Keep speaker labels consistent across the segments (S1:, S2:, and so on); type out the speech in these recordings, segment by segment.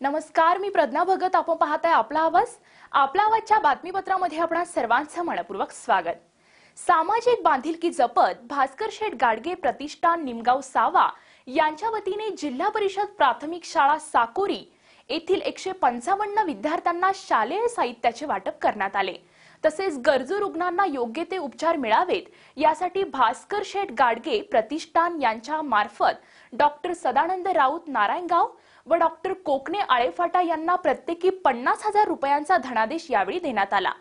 S1: नमस्कार मी प्रज्ञा भगत. आपण पाहताय आपला आवाज. आपला आवाजच्या बातमीपत्रामध्ये आपणा सर्वांचं मनपूर्वक स्वागत. सामाजिक बांधिलकी जपत भास्कर शेठ गाडगे प्रतिष्ठान निमगाव सावा यांच्या वतीने जिल्हा परिषद प्राथमिक शाळा साकोरी येथील एकशे पंचावन्न विद्यार्थ्यांना शालेय साहित्याचे वाटप करण्यात आले. तसेच गरजू रुग्णांना योग्य ते उपचार मिळावेत यासाठी भास्कर शेठ गाडगे प्रतिष्ठान यांच्या मार्फत डॉक्टर सदानंद राऊत नारायणगाव व डॉक्टर कोकणे आळेफाटा यांना प्रत्येकी पन्नास हजार रुपयांचा धनादेश यावेळी देण्यात आला.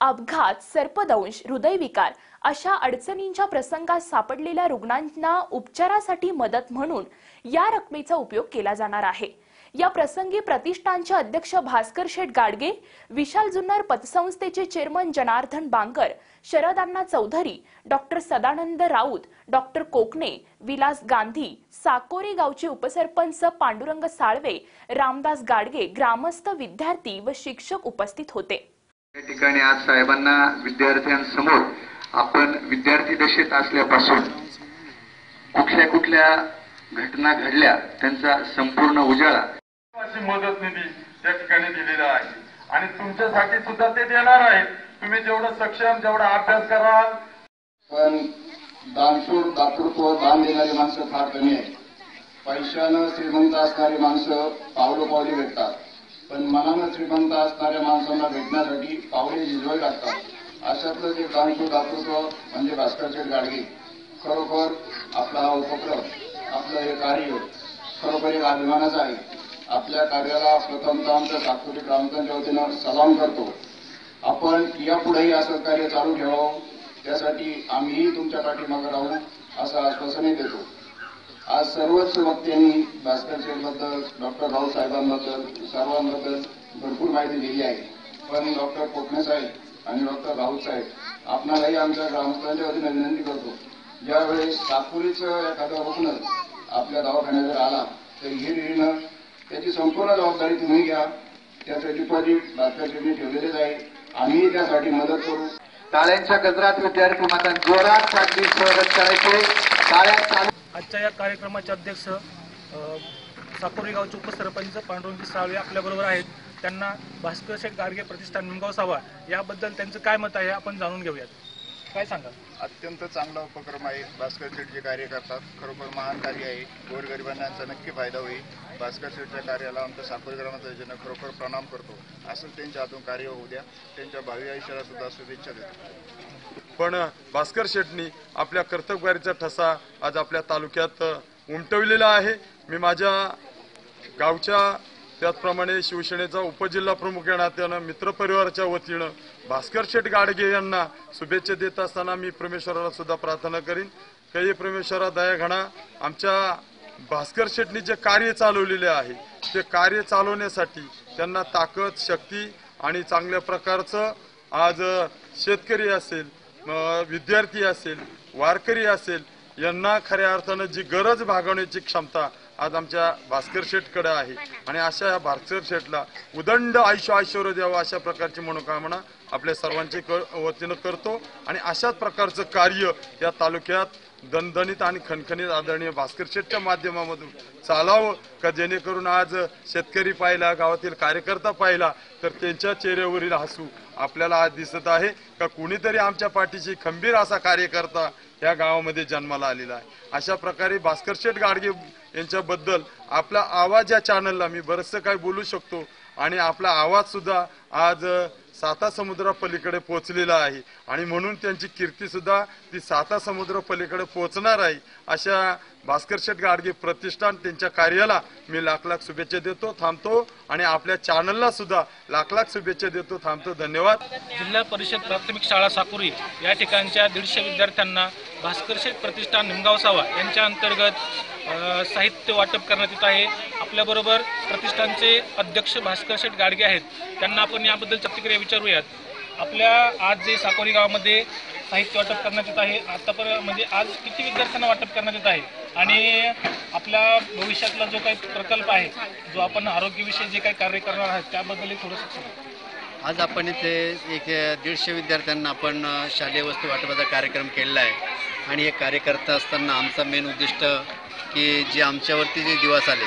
S1: अपघात सर्पदंश हृदयविकार अशा अडचणींच्या प्रसंगात सापडलेल्या रुग्णांना उपचारासाठी मदत म्हणून या रकमेचा उपयोग केला जाणार आहे. या प्रसंगी प्रतिष्ठानचे अध्यक्ष भास्कर शेठ गाडगे विशाल जुन्नर पतसंस्थेचे चेअरमन जनार्दन बांगर शरदांना चौधरी डॉक्टर सदानंद राऊत डॉक्टर कोकणे विलास गांधी साकोरे गावचे उपसरपंच पांडुरंग साळवे रामदास गाडगे ग्रामस्थ विद्यार्थी व शिक्षक उपस्थित होते.
S2: या ठिकाणी आज साहेबांना विद्यार्थ्यांसमोर आपण विद्यार्थी दशेत असल्यापासून कुठल्या कुठल्या घटना घडल्या त्यांचा संपूर्ण उजाळा
S3: अशी मदत निधी त्या ठिकाणी दिलेला आहे. आणि तुमच्यासाठी सुद्धा ते देणार आहेत. तुम्ही जेवढं सक्षम जेवढा अभ्यास कराल.
S4: पण दानशूर दातृत्व दान देणारी माणसं फार कमी आहेत. पैशानं श्रीमंत असणारी माणसं पावलं पावली भेटतात. पण मनानं श्रीमंत असणाऱ्या माणसांना भेटण्यासाठी पावले झिजवावी लागतात. अशातलं जे दानशूर दातृत्व म्हणजे भास्कर गाडगे खरोखर आपला हा उपक्रम आपलं हे कार्य खरोखर एक अभिमानाचं आहे. आपल्या कार्याला प्रथमतः आमच्या सातपुरी ग्रामस्थांच्या वतीनं सलाम करतो. आपण यापुढेही असं कार्य चालू ठेवावं. त्यासाठी आम्हीही तुमच्या पाठीमागे राहू असं आश्वासनही देतो. आज सर्वच वक्त्यांनी भास्कर शेठबद्दल डॉक्टर राऊत साहेबांबद्दल सर्वांबद्दल भरपूर माहिती दिली आहे. पण डॉक्टर कोकणे साहेब आणि डॉक्टर राऊत साहेब आपणालाही आमच्या ग्रामस्थांच्या वतीनं विनंती करतो. ज्यावेळेस सातपुरीचं एखादा रुग्ण आपल्या दवाखान्यात जर आला तर हिरहिरीनं त्याची संपूर्ण जबाबदारी तुम्ही घ्या. त्याचं डिपॉझिट शेठने ठेवलेलेच आहे. आम्हीही त्यासाठी मदत करू.
S2: टाळ्यांच्या गजरात विद्यार्थी माता जोरात साजरी स्वागत करायचे. टाळ्या
S5: आजच्या या कार्यक्रमाचे अध्यक्ष अ, साकोरी गावचे उपसरपंच पांडुरंगी साळवे आपल्याबरोबर आहेत. त्यांना भास्कर शेठ गाडगे प्रतिष्ठान निमगाव सावा याबद्दल त्यांचं काय मत आहे आपण जाणून घेऊयात. काय सांगाल?
S4: अत्यंत चांगला उपक्रम आहे. भास्कर शेठ जे कार्य करतात. खरोखर महान कार्य आहे. गोरगरिबांना यांचा नक्की फायदा होईल. भास्कर शेठच्या कार्याला आमच्या साकोरी ग्रामाच्या योजना खरोखर प्रणाम करतो. असं त्यांच्या हातून कार्य होऊ द्या. त्यांच्या भावी आयुष्याला सुद्धा शुभेच्छा देतो.
S3: पण भास्कर शेटनी आपल्या कर्तबगारीचा ठसा आज आपल्या तालुक्यात उमटविलेला आहे. मी माझ्या गावच्या त्याचप्रमाणे शिवसेनेचा उपजिल्हा प्रमुख या नात्यानं मित्रपरिवाराच्या वतीनं भास्कर शेठ गाडगे यांना शुभेच्छा देत असताना मी परमेश्वराला सुद्धा प्रार्थना करीन. काही परमेश्वरा दया घणा आमच्या भास्कर शेटनी जे कार्य चालवलेले आहे ते कार्य चालवण्यासाठी त्यांना ताकद शक्ती आणि चांगल्या प्रकारचं आज शेतकरी असेल विद्यार्थी असेल वारकरी असेल यांना खऱ्या अर्थानं जी गरज भागवण्याची क्षमता आज आमच्या भास्कर शेठकडे आहे. आणि अशा या भास्कर शेठला उदंड आयुष्य ऐश्वर द्यावं अशा प्रकारची मनोकामना आपल्या सर्वांची क- वतीनं करतो. आणि अशाच प्रकारचं कार्य या तालुक्यात दणदणीत आणि खणखणीत आदरणीय भास्कर शेठच्या माध्यमामधून चालावं का? जेणेकरून आज शेतकरी पाहिला गावातील कार्यकर्ता पाहिला तर त्यांच्या चेहऱ्यावरील हसू आपल्याला आज दिसत आहे का? कुणीतरी आमच्या पाठीशी खंबीर असा कार्यकर्ता या गावामध्ये जन्माला आलेला आहे. अशा प्रकारे भास्कर शेठ गाडगे यांच्याबद्दल आपला आवाज या चॅनलला मी बरंचसं काही बोलू शकतो आणि आपला आवाज सुद्धा आज साता समुद्रापलीकडे पोचलेला पोहोचलेला आहे. आणि म्हणून त्यांची कीर्तीसुद्धा ती साता समुद्रापलीकडे पोचणार पोहोचणार आहे. अशा भास्कर शेट गाडगे प्रतिष्ठान त्यांच्या कार्याला मी लाख लाख शुभेच्छा देतो थांबतो आणि आपल्या चॅनलला सुद्धा लाख लाख शुभेच्छा देतो थांबतो धन्यवाद.
S5: जिल्हा परिषद प्राथमिक शाळा साकुरी या ठिकाणच्या दीडशे विद्यार्थ्यांना भास्कर शेठ प्रतिष्ठान निमगाव सावा यांच्या अंतर्गत साहित्य वाटप करण्यात येत आहे. आपल्याबरोबर प्रतिष्ठानचे अध्यक्ष भास्कर शेठ गाडगे आहेत. त्यांना आपण याबद्दल प्रतिक्रिया विचारूयात. आपल्या आज जे साकोरी गावामध्ये साहित्य वाटप करण्यात येत आहे आतापर्यंत म्हणजे आज किती विद्यार्थ्यांना वाटप करण्यात येत आहे? आणि आपल्या भविष्यातला जो काही प्रकल्प आहे जो आपण आरोग्यविषयी जे काही कार्य करणार आहात त्याबद्दलही थोडंसं
S6: आज आपण इथे एक दीडशे विद्यार्थ्यांना आपण शालेय वस्तू वाटपाचा कार्यक्रम केलेला आहे. आणि हे कार्य करत असताना आमचा मेन उद्दिष्ट की जे आमच्यावरती जे दिवस आले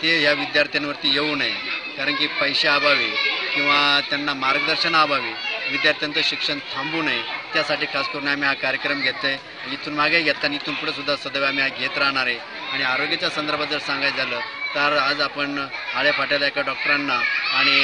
S6: ते या विद्यार्थ्यांवरती येऊ नये. कारण की पैशाअभावी किंवा त्यांना मार्गदर्शन अभावी विद्यार्थ्यांचं शिक्षण थांबू नये. त्यासाठी खास करून आम्ही हा कार्यक्रम घेतो आहे इथून मागे घेताना इथून पुढे सुद्धा सदैव आम्ही हा घेत राहणार आहे. आणि आरोग्याच्या संदर्भात जर सांगायचं झालं तर आज आपण आळ्या फाट्याला एका डॉक्टरांना आणि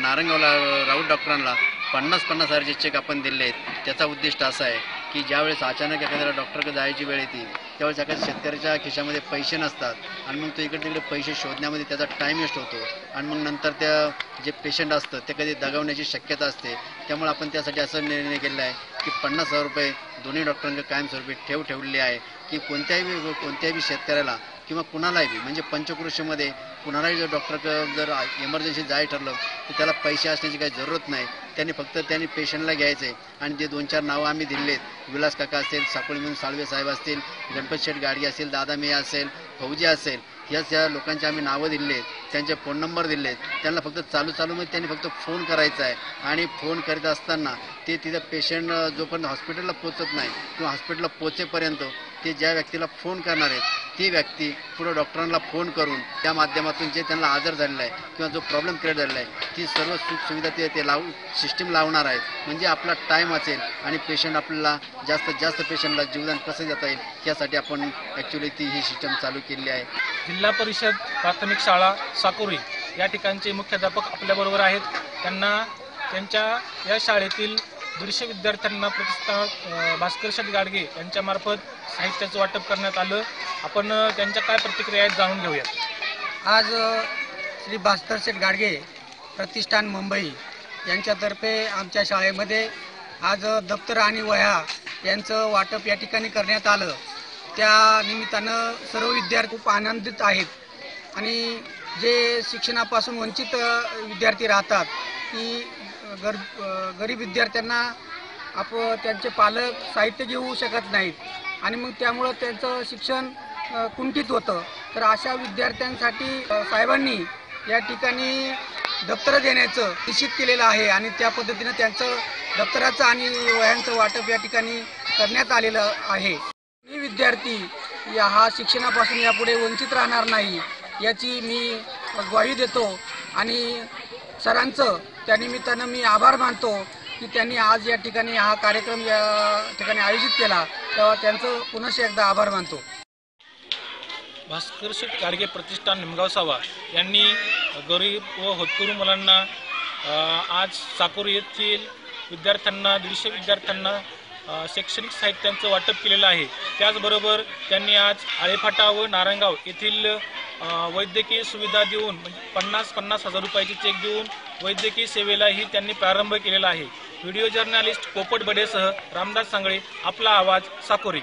S6: नारंगावला राऊत डॉक्टरांना पन्नास पन्नास हजारचे चेक आपण दिले आहेत. त्याचा उद्दिष्ट असा आहे की ज्यावेळेस अचानक एखाद्याला डॉक्टरकडे जायची वेळ येते त्यावेळेस एखाद्या शेतकऱ्याच्या खिशामध्ये पैसे नसतात आणि मग तो इकडे तिकडे पैसे शोधण्यामध्ये त्याचा टाईम वेस्ट होतो. आणि मग नंतर त्या जे पेशंट असतं ते कधी दगावण्याची शक्यता असते. त्यामुळे आपण त्यासाठी असं निर्णय केलेला आहे की पन्नास हजार रुपये दोन्ही डॉक्टरांच्या कायमस्वरूपी ठेव ठेवलेली आहे की कोणत्याही कोणत्याही शेतकऱ्याला किंवा कुणालाही म्हणजे पंचकृषीमध्ये कुणालाही जर डॉक्टर जर इमर्जन्सी जाय ठरलं तर त्याला पैसे असण्याची काही जरूरत नाही. त्यांनी फक्त त्यांनी पेशंटला घ्यायचे आणि जे दोन चार नावं आम्ही दिलेत विलास काका असतील साकोळी म्हणून साळवे साहेब असतील गणपत शेठ गाडगे असेल दादा मिया असेल फौजी असेल या ज्या लोकांची आम्ही नावं दिले त्यांचे फोन नंबर दिलेत. त्यांना फक्त चालू चालूमध्ये त्यांनी फक्त फोन करायचा आहे. आणि फोन करीत असताना ते तिथं पेशंट जोपर्यंत हॉस्पिटलला पोचत नाही किंवा हॉस्पिटलला पोचेपर्यंत ते ज्या व्यक्तीला फोन करणार आहेत ती व्यक्ती पुढे डॉक्टरांना फोन करून त्या माध्यमातून जे त्यांना आजार झालेला आहे किंवा जो प्रॉब्लेम क्रिएट झालेला आहे ती सर्व सुखसुविधा ते ते लावू सिस्टीम लावणार आहेत. म्हणजे आपला टाईम असेल आणि पेशंट आपल्याला जास्तीत जास्त पेशंटला जीवदान कसं देता येईल यासाठी आपण ॲक्च्युली ती ही सिस्टम चालू केलेली आहे.
S5: जिल्हा परिषद प्राथमिक शाळा साकुरी या ठिकाणचे मुख्याध्यापक आपल्याबरोबर आहेत. त्यांना त्यांच्या या शाळेतील दृश्य विद्यार्थ्यांना प्रतिष्ठा भास्करशेठ भास्कर शेठ गाडगे यांच्यामार्फत साहित्याचं वाटप करण्यात आलं. आपण त्यांच्या काय प्रतिक्रिया आहेत जाणून घेऊयात.
S7: आज श्री भास्कर शेठ गाडगे प्रतिष्ठान मुंबई यांच्यातर्फे आमच्या शाळेमध्ये आज दप्तर आणि वह्या यांचं वाटप या ठिकाणी करण्यात आलं. त्या निमित्तानं सर्व विद्यार्थी खूप आनंदित आहेत. आणि जे शिक्षणापासून वंचित विद्यार्थी राहतात की गर गरीब विद्यार्थ्यांना आप त्यांचे पालक साहित्य घेऊ शकत नाहीत. आणि मग त्यामुळं त्यांचं शिक्षण कुंठित होतं. तर अशा विद्यार्थ्यांसाठी साहेबांनी या ठिकाणी दप्तरं देण्याचं निश्चित केलेलं आहे आणि त्या पद्धतीनं त्यांचं दप्तराचं आणि वह्यांचं वाटप या ठिकाणी करण्यात आलेलं आहे. मी विद्यार्थी या हा शिक्षणापासून यापुढे वंचित राहणार नाही याची मी ग्वाही देतो. आणि सरांचं त्यानिमित्तानं मी आभार मानतो की त्यांनी आज या ठिकाणी हा कार्यक्रम या ठिकाणी आयोजित केला. तेव्हा त्यांचं पुनश्च एकदा आभार मानतो.
S5: भास्कर शेठ गाडगे प्रतिष्ठान निमगाव सावा यांनी गरीब व होतकरू मुलांना आज साकोरी येथील विद्यार्थ्यांना दीडशे विद्यार्थ्यांना शैक्षणिक साहित्यांचं वाटप केलेलं आहे. त्याचबरोबर त्यांनी आज आळेफाटा व नारायणगाव येथील वैद्यकीय सुविधा देऊन म्हणजे पन्नास पन्नास हजार रुपयाचे चेक देऊन वैद्यकीय सेवेलाही त्यांनी प्रारंभ केलेला आहे. व्हिडिओ जर्नलिस्ट पोपट बडेसह रामदास सांगळे आपला आवाज साकोरी.